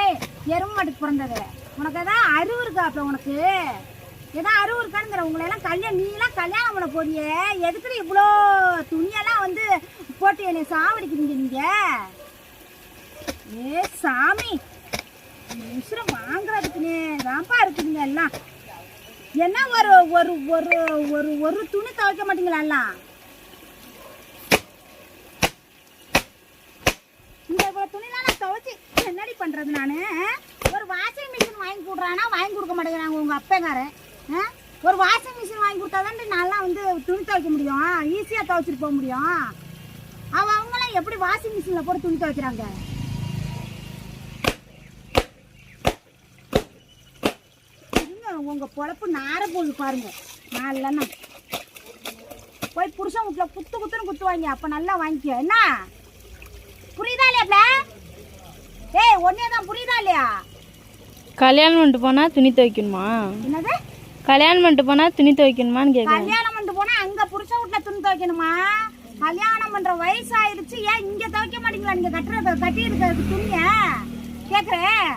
ஏய் எரும மாட்டுக்கு பிறந்தது. உனக்கு ஏதாவது அறிவு இருக்கா அப்போ உனக்கு? ஏதாவது அறிவு இருக்கானுங்கிற உங்களை எல்லாம் கல்யாணம் நீ எல்லாம் கல்யாணம் பண்ண போறியே. எதுக்குடி இவ்வளோ துணியெல்லாம் வந்து போட்டு என்னை சாவடிக்கிறீங்க நீங்கள் ஏ சாமி. உசுரம் வாங்குறதுக்குன்னு தான்ப்பா இருக்குதுங்க எல்லாம். என்ன ஒரு ஒரு ஒரு ஒரு ஒரு துணி துவைக்க மாட்டீங்களா எல்லாம்? பண்ணுறது நான்? ஒரு வாஷிங் மிஷின் வாங்கி கொடுறானா? வாங்கி கொடுக்க மாட்டேங்கிறாங்க உங்கள் அப்பங்காரன் ஒரு வாஷிங் மிஷின் வாங்கி கொடுத்தா தான் நான்லாம் வந்து துணி துவைக்க முடியும். ஈஸியாக துவைச்சிட்டு போக முடியும். அவன் அவங்களாம் எப்படி வாஷிங் மிஷினில் போட்டு துணி துவைக்கிறாங்க? இருங்க உங்க பொழப்பு நார போகுது பாருங்க. நான் இல்லைன்னா போய் புருஷன் வீட்டில் குத்து குத்துன்னு குத்துவாங்க. அப்போ நல்லா வாங்கிக்க. என்ன புரியுதா இல்லையாப்ல ஏய் ஒன்னே தான் புரியுதா இல்லையா? கல்யாணம் பண்ணிட்டு போனா துணி துவைக்கணுமா? என்னது? கல்யாணம் பண்ணிட்டு போனா துணி துவைக்கணுமான்னு கேட்குறேன் கல்யாணம் பண்ணிட்டு போனா அங்க புருஷன் வீட்டுல துணி துவைக்கணுமா? கல்யாணம் பண்ற வயசு ஆயிடுச்சு ஏன் இங்க துவைக்க மாட்டீங்களா? நீங்க கட்டுறது கட்டி இருக்கிறதுக்கு துணிய? கேக்குறேன்.